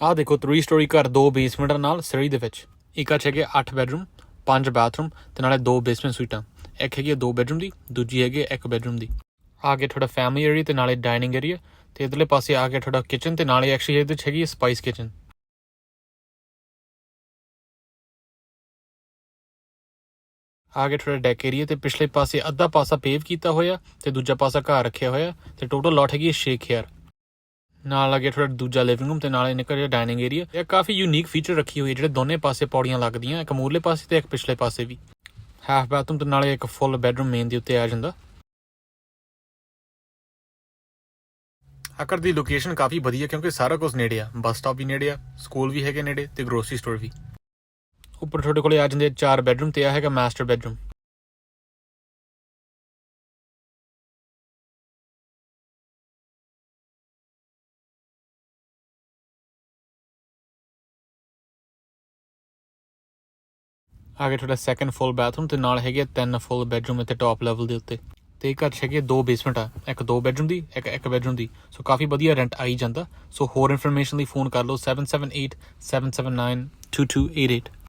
ਆਹ ਦੇਖੋ 3 ਸਟੋਰੀ ਘਰ, ਦੋ ਬੇਸਮੈਂਟਾਂ ਨਾਲ ਸਰੀ ਦੇ ਵਿੱਚ। ਇੱਕ ਅੱਛੇ ਹੈਗੇ 8 ਬੈਡਰੂਮ 5 ਬਾਥਰੂਮ ਤੇ ਨਾਲੇ ਦੋ ਬੇਸਮੈਂਟ ਸੂਟਾਂ ਇੱਕ ਹੈਗੀ ਦੋ ਬੈਡਰੂਮ ਦੀ, ਦੂਜੀ ਹੈਗੀ ਆ ਇੱਕ ਬੈਡਰੂਮ ਦੀ। ਆ ਕੇ ਤੁਹਾਡਾ ਫੈਮਿਲੀ ਏਰੀਆ ਤੇ ਨਾਲੇ ਡਾਈਨਿੰਗ ਏਰੀਆ ਤੇ ਇਧਰਲੇ ਪਾਸੇ ਆ ਕੇ ਤੁਹਾਡਾ ਕਿਚਨ ਤੇ ਨਾਲੇ ਐਕਚੁਅਲੀ ਇਹਦੇ ਵਿੱਚ ਹੈਗੀ ਸਪਾਈਸ ਕਿਚਨ ਆ ਕੇ ਤੁਹਾਡਾ ਡੈਕ ਏਰੀਆ ਤੇ ਪਿਛਲੇ ਪਾਸੇ ਅੱਧਾ ਪਾਸਾ ਪੇਵ ਕੀਤਾ ਹੋਇਆ ਤੇ ਦੂਜਾ ਪਾਸਾ ਘਰ ਰੱਖਿਆ ਹੋਇਆ ਤੇ ਟੋਟਲ ਲੋਟ ਹੈਗੀ 6 ਖੇਅਰ ਨਾਲ ਲੱਗੇ ਤੁਹਾਡਾ ਦੂਜਾ ਲਿਵਿੰਗ ਰੂਮ ਤੇ ਨਾਲੇ ਨਿੱਕਾ ਜਿਹਾ ਡਾਈਨਿੰਗ ਏਰੀਆ ਇਹ ਕਾਫੀ ਯੂਨੀਕ ਫੀਚਰ ਰੱਖੀ ਹੋਈ ਹੈ ਜਿਹੜੇ ਦੋਨੇ ਪਾਸੇ ਪੌੜੀਆਂ ਲੱਗਦੀਆਂ ਇੱਕ ਮੂਰਲੇ ਪਾਸੇ ਤੇ ਇੱਕ ਪਿਛਲੇ ਪਾਸੇ ਵੀ। ਹਾਫ ਬਾਥਰੂਮ ਤੇ ਨਾਲੇ ਇੱਕ ਫੁੱਲ ਬੈਡਰੂਮ ਮੇਨ ਦੇ ਉੱਤੇ ਆ ਜਾਂਦਾ। ਆਕਰ ਦੀ ਲੋਕੇਸ਼ਨ ਕਾਫੀ ਵਧੀਆ ਕਿਉਂਕਿ ਸਾਰਾ ਕੁਝ ਨੇੜੇ ਆ। ਬੱਸ ਸਟਾਪ ਵੀ ਨੇੜੇ ਆ ਸਕੂਲ ਵੀ ਹੈਗੇ ਨੇੜੇ ਤੇ ਗਰੋਸਰੀ ਸਟੋਰ ਵੀ। ਉੱਪਰ ਤੁਹਾਡੇ ਕੋਲੇ ਆ ਜਾਂਦੇ ਚਾਰ ਬੈਡਰੂਮ ਤੇ ਆ ਹੈਗਾ ਮਾਸਟਰ ਬੈਡਰੂਮ ਆ ਗਿਆ ਤੁਹਾਡਾ ਸੈਕੰਡ ਫੁੱਲ ਬਾਥਰੂਮ ਤੇ ਨਾਲ ਹੈਗੇ ਤਿੰਨ ਫੁੱਲ ਬੈਡਰੂਮ ਇੱਥੇ ਟਾਪ ਲੈਵਲ ਦੇ ਉੱਤੇ। ਤੇ ਘਰ 'ਚ ਹੈਗੇ ਦੋ ਬੇਸਮੈਂਟ ਆ, ਇੱਕ ਦੋ ਬੈਡਰੂਮ ਦੀ, ਇੱਕ ਇੱਕ ਬੈਡਰੂਮ ਦੀ। ਸੋ ਕਾਫੀ ਵਧੀਆ ਰੈਂਟ ਆਈ ਜਾਂਦਾ। ਸੋ ਹੋਰ ਇਨਫੋਰਮੇਸ਼ਨ ਲਈ ਫੋਨ ਕਰ ਲਓ 7787792288